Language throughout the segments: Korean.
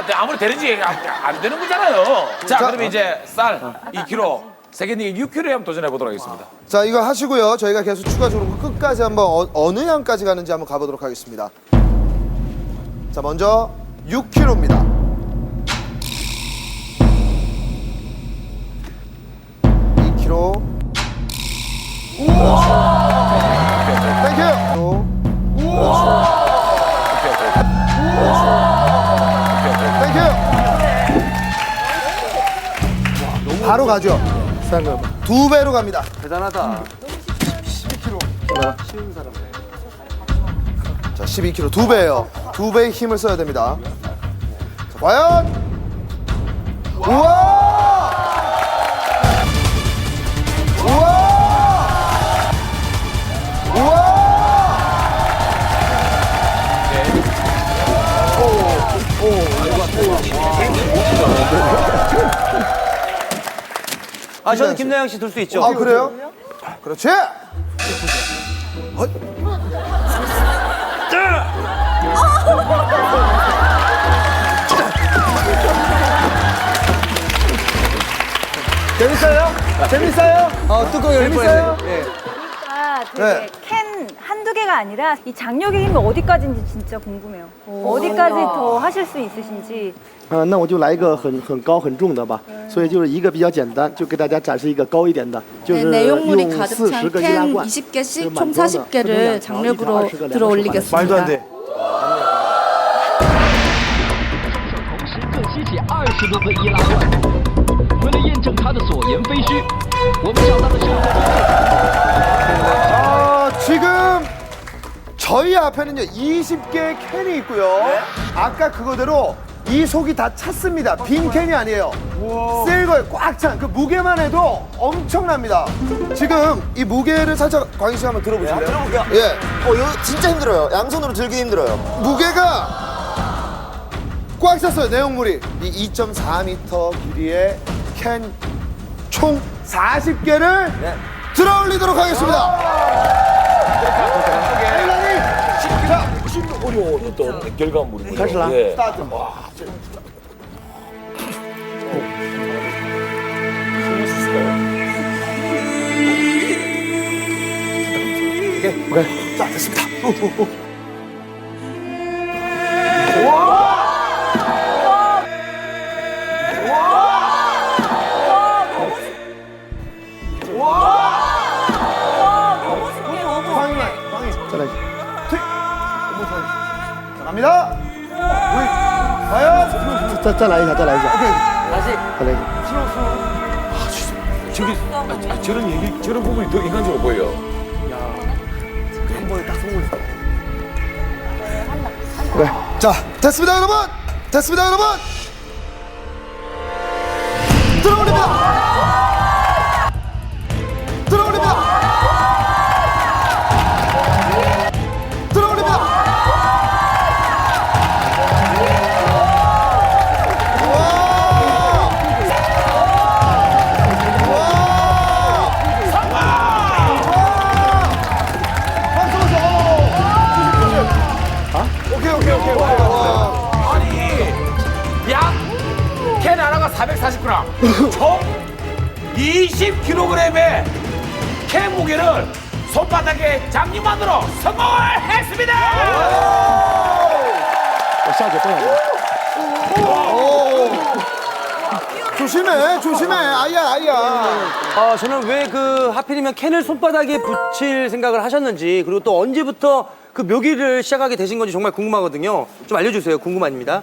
아, 네, 아무리 되는지 안, 안 되는 거잖아요. 자, 그러면 이제 쌀 2kg, 세계님 6kg에 한번 도전해 보도록 하겠습니다. 자 이거 하시고요. 저희가 계속 추가적으로 끝까지 한번 어, 느 양까지 가는지 한번 가보도록 하겠습니다. 자 먼저 6kg입니다. (2kg) 바로 가죠. 두 배로 갑니다. 자, 12kg 두 배예요. 두 배의 힘을 써야 됩니다. 자, 과연! 우와! 우와! 우와! 아 저는 김나영 씨 둘 수 있죠. 아, 그래요? 그렇지. 재밌어요? 재밌어요? 어 뚜껑 열릴 뻔했네. 예. 아, 되게 네. 캔 한두 개가 아니라 이 장력의 힘이 어디까지인지 진짜 궁금해요. 어디까지 더 하실 수 있으신지.啊，那我就来一个很很高很重的吧，所以就是一个比较简单，就给大家展示一个高一点的，就 네, 是 내용물이 用 가득 四十 찬 个易拉 캔罐， 20개씩 满 총 装的 40개를 장력으로 들어 올리겠습니다. 말도 안 돼. 同时各吸起二十多个易拉罐。为了验证它的所言非虚，我们找到了生活中 아, 지금 저희 앞에는요 20개의 캔이 있고요. 아까 그거대로 이 속이 다 찼습니다. 빈 캔이 아니에요. 실거에 꽉 찬 그 무게만 해도 엄청납니다. 지금 이 무게를 살짝 광희 씨 한번 들어보실래요? 들어볼게요. 예, 어, 이거 진짜 힘들어요. 양손으로 들기 힘들어요. 무게가 꽉 찼어요 내용물이 이 2.4m 길이의 캔 총 40개를 들어 올리도록 하겠습니다. 그냥 훨씬 어려운 어떤 그렇죠. 결과물이고요. 가실라? 예. 스타트. 와, 오케이. 네, 오케이. 자, 됐습니다. 오, 오, 오. 틱! 자, 갑니다! 오이! 과연! 자, 자, 라인, 자, 라인. 오케이. 다시. 라인. 아, 저기 아, 아, 저런 얘기 저런 부분이 더 인간적으로 보여. 한 번에 딱 성공했어. 그래. 자, 됐습니다, 여러분! 됐습니다, 여러분! 들어올립니다! 총 20kg의 캔 무게를 손바닥에 잡기만으로 성공을 했습니다. 어, 조심해, 조심해. 아야, 아야. 아, 저는 왜 그 하필이면 캔을 손바닥에 붙일 생각을 하셨는지 그리고 또 언제부터 그 묘기를 시작하게 되신 건지 정말 궁금하거든요. 좀 알려주세요. 궁금합니다.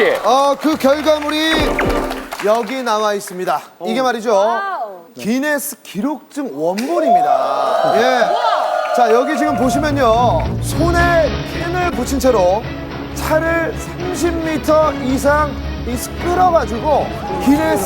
홍씨. 어 그 결과물이 여기 나와 있습니다. 이게 말이죠. 기네스 기록증 원본입니다. 예 자 여기 지금 보시면요. 손에 캔을 붙인 채로 차를 30m 이상 이 끌어가지고 길을